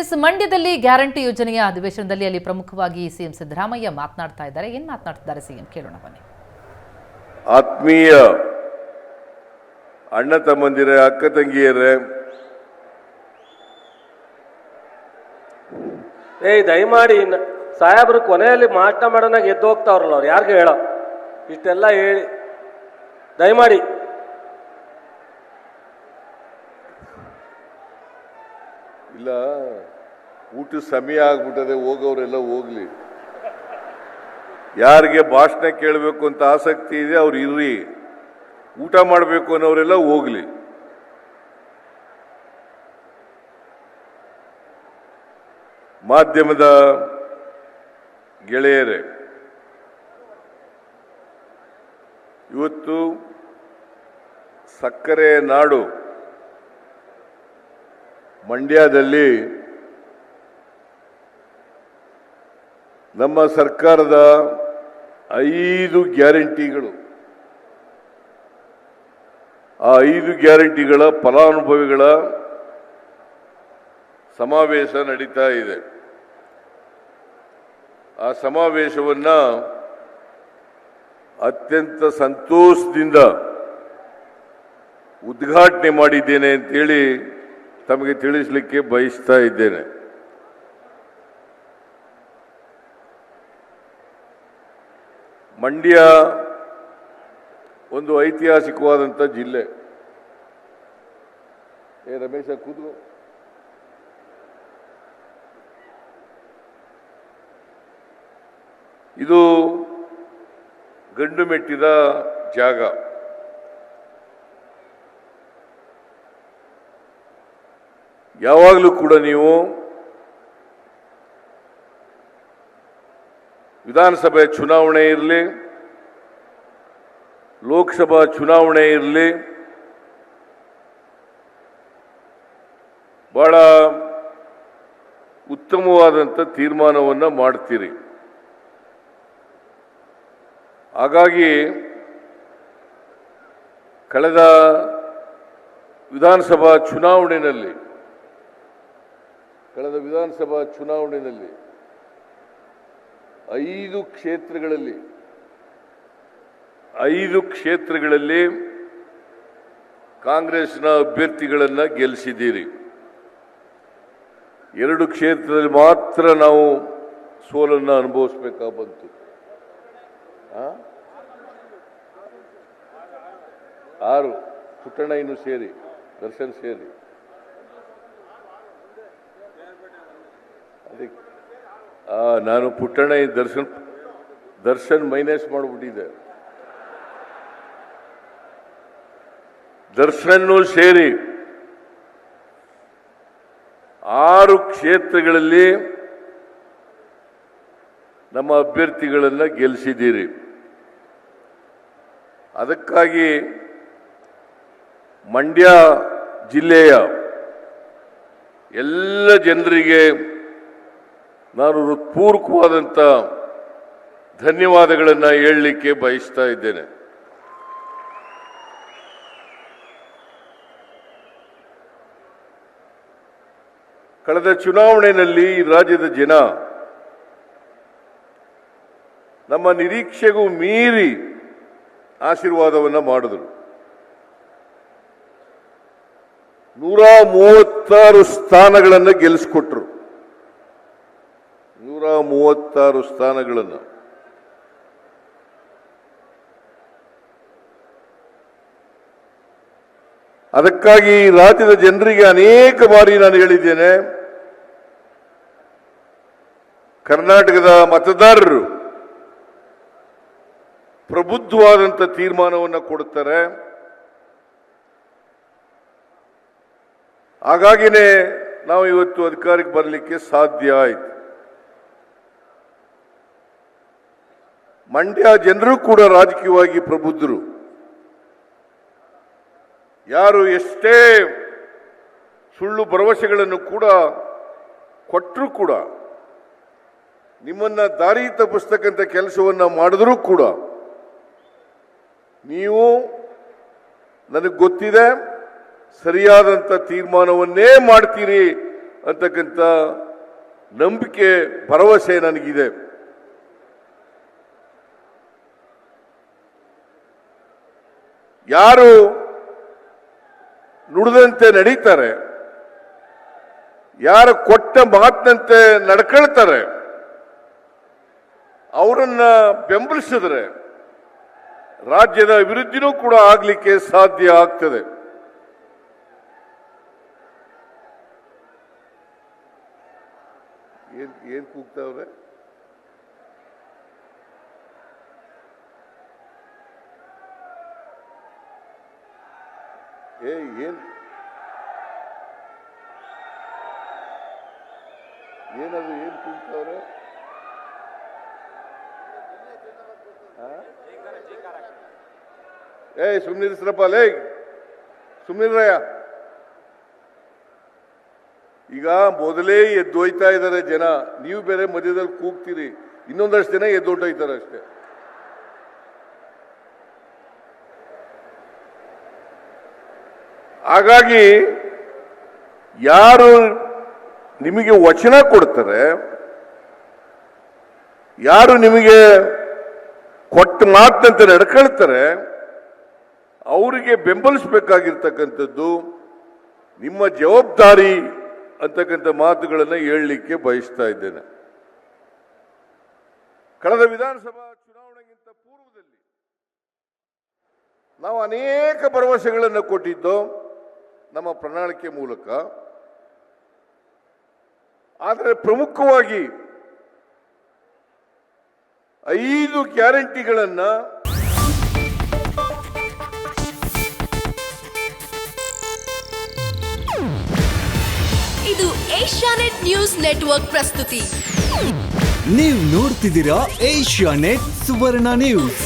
S ಮಂಡ್ಯದಲ್ಲಿ guarantee ಯೋಜನೆಯ ಅಧಿವೇಶನದಲ್ಲಿ ಅಲ್ಲಿ ಪ್ರಮುಖವಾಗಿ ಸಿಎಂ ಸಿದ್ದರಾಮಯ್ಯ ಮಾತನಾಡ್ತಾ ಇದ್ದಾರೆ. ಏನ್ ಮಾತನಾಡ್ತಿದ್ದಾರೆ ಸಿಎಂ? ಕೇಳೋಣ ಬನ್ನಿ. ಆತ್ಮೀಯ ಅಣ್ಣ ತಮ್ಮಂದಿರ ಅಕ್ಕ ತಂಗಿಯರೇ. ಏಯ್ ದಯಮಾಡಿ ಸಾಹೇಬ್ರು ಕೊನೆಯಲ್ಲಿ ಮಾಟ ಮಾಡೋನಾಗ ಎದ್ದು ಹೋಗ್ತಾವ್ರಲ್ಲ ಅವ್ರು. ಯಾರಿಗೂ ಹೇಳೋ? ಇಷ್ಟೆಲ್ಲ ಹೇಳಿ. ದಯಮಾಡಿ. ಇಲ್ಲ ಊಟ ಸಮಯ ಆಗ್ಬಿಟ್ಟದೆ, ಹೋಗೋರೆಲ್ಲ ಹೋಗ್ಲಿ. ಯಾರಿಗೆ ಭಾಷಣ ಕೇಳಬೇಕು ಅಂತ ಆಸಕ್ತಿ ಇದೆ, ಅವ್ರು ಇರ್ರಿ. ಊಟ ಮಾಡಬೇಕು ಅನ್ನೋರೆಲ್ಲ ಹೋಗ್ಲಿ. ಮಾಧ್ಯಮದ ಗೆಳೆಯರೇ, ಇವತ್ತು ಸಕ್ಕರೆ ನಾಡು ಮಂಡ್ಯದಲ್ಲಿ ನಮ್ಮ ಸರ್ಕಾರದ ಐದು ಗ್ಯಾರಂಟಿಗಳು, ಆ ಐದು ಗ್ಯಾರಂಟಿಗಳ ಫಲಾನುಭವಿಗಳ ಸಮಾವೇಶ ನಡೀತಾ ಇದೆ. ಆ ಸಮಾವೇಶವನ್ನು ಅತ್ಯಂತ ಸಂತೋಷದಿಂದ ಉದ್ಘಾಟನೆ ಮಾಡಿದ್ದೇನೆ ಅಂತೇಳಿ ತಮಗೆ ತಿಳಿಸಲಿಕ್ಕೆ ಬಯಸ್ತಾ ಇದ್ದೇನೆ. ಮಂಡ್ಯ ಒಂದು ಐತಿಹಾಸಿಕವಾದಂಥ ಜಿಲ್ಲೆ. ಏ ರಮೇಶ, ಕೂತ್ಕೋ. ಇದು ಗಂಡು ಮೆಟ್ಟಿದ ಜಾಗ. ಯಾವಾಗಲೂ ಕೂಡ ನೀವು ವಿಧಾನಸಭೆ ಚುನಾವಣೆ ಇರಲಿ, ಲೋಕಸಭಾ ಚುನಾವಣೆ ಇರಲಿ, ಬಹಳ ಉತ್ತಮವಾದಂಥ ತೀರ್ಮಾನವನ್ನು ಮಾಡ್ತೀರಿ. ಹಾಗಾಗಿ ಕಳೆದ ವಿಧಾನಸಭಾ ಚುನಾವಣೆಯಲ್ಲಿ ಕಳೆದ ವಿಧಾನಸಭಾ ಚುನಾವಣೆಯಲ್ಲಿ ಐದು ಕ್ಷೇತ್ರಗಳಲ್ಲಿ ಐದು ಕ್ಷೇತ್ರಗಳಲ್ಲಿ ಕಾಂಗ್ರೆಸ್ನ ಅಭ್ಯರ್ಥಿಗಳನ್ನು ಗೆಲ್ಲಿಸಿದ್ದೀರಿ ಎರಡು ಕ್ಷೇತ್ರದಲ್ಲಿ ಮಾತ್ರ ನಾವು ಸೋಲನ್ನು ಅನುಭವಿಸ್ಬೇಕಾ ಬಂತು? ಆರು ಪುಟ್ಟಣ್ಣ ಇನ್ನು ಸೇರಿ, ದರ್ಶನ್ ಸೇರಿ. ಆ, ನಾನು ಪುಟ್ಟಣ್ಣ ದರ್ಶನ್ ದರ್ಶನ್ ಮೈನಸ್ ಮಾಡಿಬಿಟ್ಟಿದ್ದೆ. ದರ್ಶನ್ನು ಸೇರಿ ಆರು ಕ್ಷೇತ್ರಗಳಲ್ಲಿ ನಮ್ಮ ಅಭ್ಯರ್ಥಿಗಳನ್ನು ಗೆಲ್ಲಿಸಿದ್ದೀರಿ ಅದಕ್ಕಾಗಿ ಮಂಡ್ಯ ಜಿಲ್ಲೆಯ ಎಲ್ಲ ಜನರಿಗೆ ನಾನು ಹೃತ್ಪೂರ್ವಕವಾದಂಥ ಧನ್ಯವಾದಗಳನ್ನು ಹೇಳಲಿಕ್ಕೆ ಬಯಸ್ತಾ ಇದ್ದೇನೆ. ಕಳೆದ ಚುನಾವಣೆಯಲ್ಲಿ ರಾಜ್ಯದ ಜನ ನಮ್ಮ ನಿರೀಕ್ಷೆಗೂ ಮೀರಿ ಆಶೀರ್ವಾದವನ್ನು ಮಾಡಿದರು. ನೂರ ಮೂವತ್ತಾರು ಸ್ಥಾನಗಳನ್ನು ಗೆಲ್ಲಿಸ್ಕೊಟ್ರು ಮೂವತ್ತಾರು ಸ್ಥಾನಗಳನ್ನು. ಅದಕ್ಕಾಗಿ ರಾಜ್ಯದ ಜನರಿಗೆ ಅನೇಕ ಬಾರಿ ನಾನು ಹೇಳಿದ್ದೇನೆ, ಕರ್ನಾಟಕದ ಮತದಾರರು ಪ್ರಬುದ್ಧವಾದಂಥ ತೀರ್ಮಾನವನ್ನು ಕೊಡುತ್ತಾರೆ. ಹಾಗಾಗಿನೇ ನಾವು ಇವತ್ತು ಅಧಿಕಾರಕ್ಕೆ ಬರಲಿಕ್ಕೆ ಸಾಧ್ಯ ಆಯಿತು. ಮಂಡ್ಯ ಜನರು ಕೂಡ ರಾಜಕೀಯವಾಗಿ ಪ್ರಬುದ್ಧರು. ಯಾರು ಎಷ್ಟೇ ಸುಳ್ಳು ಭರವಸೆಗಳನ್ನು ಕೂಡ ಕೊಟ್ಟರೂ ಕೂಡ, ನಿಮ್ಮನ್ನ ದಾರಿ ತಪ್ಪಿಸ್ತಕ್ಕಂಥ ಕೆಲಸವನ್ನ ಮಾಡಿದ್ರೂ ಕೂಡ, ನೀವು ನನಗೆ ಗೊತ್ತಿದೆ ಸರಿಯಾದಂಥ ತೀರ್ಮಾನವನ್ನೇ ಮಾಡ್ತೀರಿ ಅಂತಕ್ಕಂಥ ನಂಬಿಕೆ, ಭರವಸೆ ನನಗಿದೆ. ಯಾರು ನುಡಿದಂತೆ ನಡೀತಾರೆ, ಯಾರು ಕೊಟ್ಟ ಮಾತಿನಂತೆ ನಡ್ಕೊಳ್ತಾರೆ, ಅವರನ್ನ ಬೆಂಬಲಿಸಿದ್ರೆ ರಾಜ್ಯದ ಅಭಿವೃದ್ಧಿನೂ ಕೂಡ ಆಗಲಿಕ್ಕೆ ಸಾಧ್ಯ ಆಗ್ತದೆ. ಏನ್ ಏನ್ ಕೂಗ್ತಾವ್ರೆ? ಏ, ಏನ್? ಏನದು ಏನ್ ತಿಂತವ್ರೆ? ಏಯ್ ಸುಮ್ನಿರಿಸ್ರಪ್ಪ ಲೇ ಸುಮ್ನಿರಯ್ಯ ಈಗ ಮೊದಲೇ ಎದ್ದೋಯ್ತಾ ಇದ್ದಾರೆ ಜನ. ನೀವು ಬೇರೆ ಮಧ್ಯದಲ್ಲಿ ಕೂಗ್ತೀರಿ. ಇನ್ನೊಂದಷ್ಟು ಜನ ಎದ್ದೊಟ್ಟೋಯ್ತಾರೆ ಅಷ್ಟೇ. ಹಾಗಾಗಿ ಯಾರು ನಿಮಗೆ ವಚನ ಕೊಡ್ತಾರೆ, ಯಾರು ನಿಮಗೆ ಕೊಟ್ಟ ಮಾತಂತ ನಡ್ಕೊಳ್ತಾರೆ, ಅವರಿಗೆ ಬೆಂಬಲಿಸಬೇಕಾಗಿರ್ತಕ್ಕಂಥದ್ದು ನಿಮ್ಮ ಜವಾಬ್ದಾರಿ ಅಂತಕ್ಕಂಥ ಮಾತುಗಳನ್ನು ಹೇಳಲಿಕ್ಕೆ ಬಯಸ್ತಾ ಇದ್ದೇನೆ. ಕಳೆದ ವಿಧಾನಸಭಾ ಚುನಾವಣೆಗಿಂತ ಪೂರ್ವದಲ್ಲಿ ನಾವು ಅನೇಕ ಭರವಸೆಗಳನ್ನು ಕೊಟ್ಟಿದ್ದು ನಮ್ಮ ಪ್ರಣಾಳಿಕೆ ಮೂಲಕ. ಆದರೆ ಪ್ರಮುಖವಾಗಿ ಐದು ಗ್ಯಾರಂಟಿಗಳನ್ನು ಇದು ಏಷ್ಯಾನೆಟ್ ನ್ಯೂಸ್ ನೆಟ್ವರ್ಕ್ ಪ್ರಸ್ತುತಿ. ನೀವು ನೋಡ್ತಿದ್ದೀರಾ ಏಷ್ಯಾ ನೆಟ್ ಸುವರ್ಣ ನ್ಯೂಸ್.